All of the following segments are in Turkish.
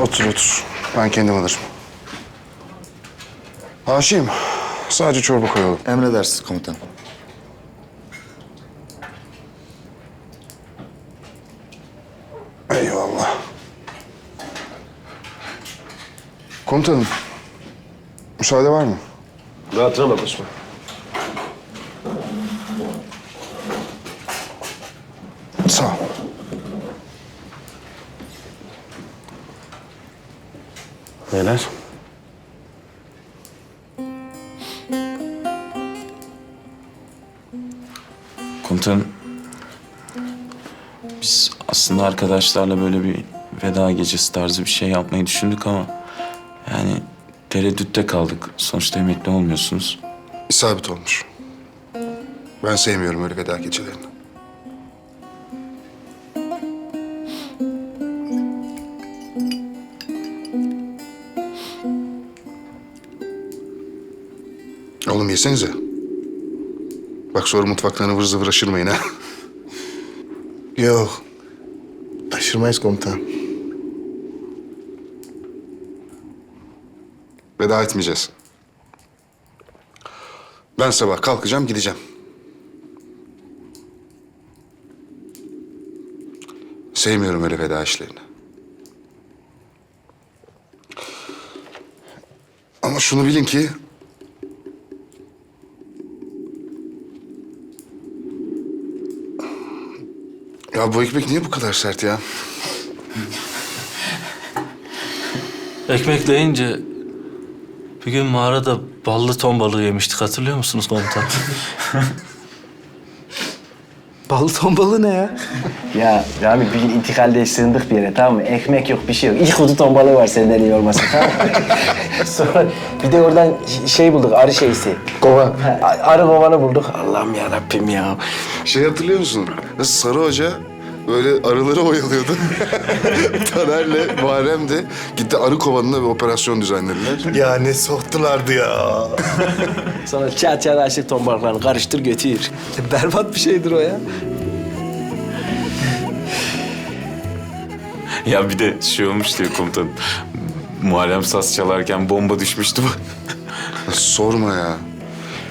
Otur otur. Ben kendim alırım. Haşim, sadece çorba koyalım. Emredersiniz komutanım. Eyvallah. Komutanım, müsaade var mı? Rahatına bak Osman. Sağ ol. Neler? Komutanım, biz aslında arkadaşlarla böyle bir veda gecesi tarzı bir şey yapmayı düşündük ama yani tereddütte kaldık. Sonuçta emekli olmuyorsunuz. İsabet olmuş. Ben sevmiyorum öyle veda gecelerini. Oğlum yesenize. Bak sonra mutfaklarını vır zıvır aşırmayın ha. Yok. Aşırmayız komutanım. Veda etmeyeceğiz. Ben sabah kalkacağım gideceğim. Sevmiyorum öyle veda işlerini. Ama şunu bilin ki... Ya bu ekmek niye bu kadar sert ya? Ekmek deyince bir gün mağarada ballı ton balığı yemiştik hatırlıyor musunuz komutan? Ballı ton balığı ne ya? Ya Rami bir gün intikalde sığındık bir yere tamam mı? Ekmek yok bir şey yok. İki kutu ton balığı var senden iyi olmasın tamam mı? Sonra bir de oradan şey bulduk arı şeysi. Kova. Ha, arı kovanı bulduk. Allah'ım ya Rabbim ya. Şey hatırlıyor musun? Sarı Hoca böyle arıları oyalıyordu. Taner'le Muharrem de gitti arı kovanına bir operasyon düzenlediler. Ya ne soğuttulardı ya. Sonra çat çat açtık ton balıklarını karıştır götür. Berbat bir şeydir o ya. Ya bir de şey olmuştu ya komutanım. Muharrem saz çalarken bomba düşmüştü bu. Sorma ya.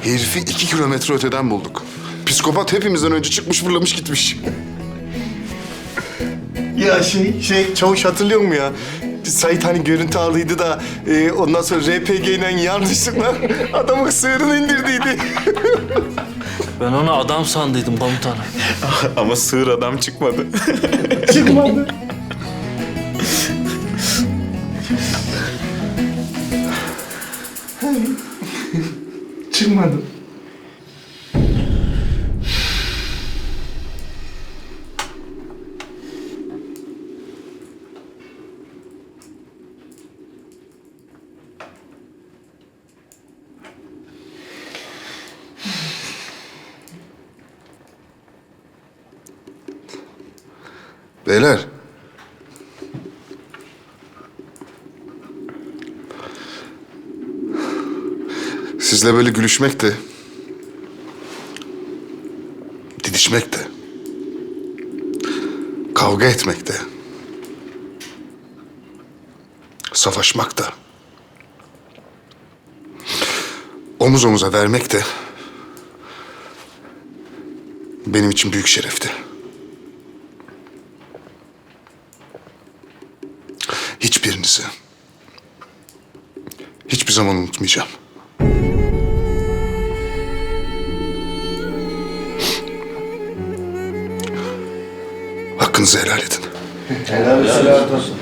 Herifi iki kilometre öteden bulduk. Psikopat hepimizden önce çıkmış fırlamış gitmiş. Ya şey, şey çavuş hatırlıyor musun ya? Sait hani görüntü aldıydı da e, ondan sonra RPG ile yanlışlıkla adamın sığırını indirdiydi. Ben onu adam sandıydım komutanım. Ama sığır adam çıkmadı. Çıkmadı. Beyler. Sizle böyle gülüşmek de... ...didişmek de... ...kavga etmek de... ...savaşmak da... ...omuz omuza vermek de... ...benim için büyük şerefti. Hiçbirinizi hiçbir zaman unutmayacağım. Hakkınızı helal edin. Helal olsun.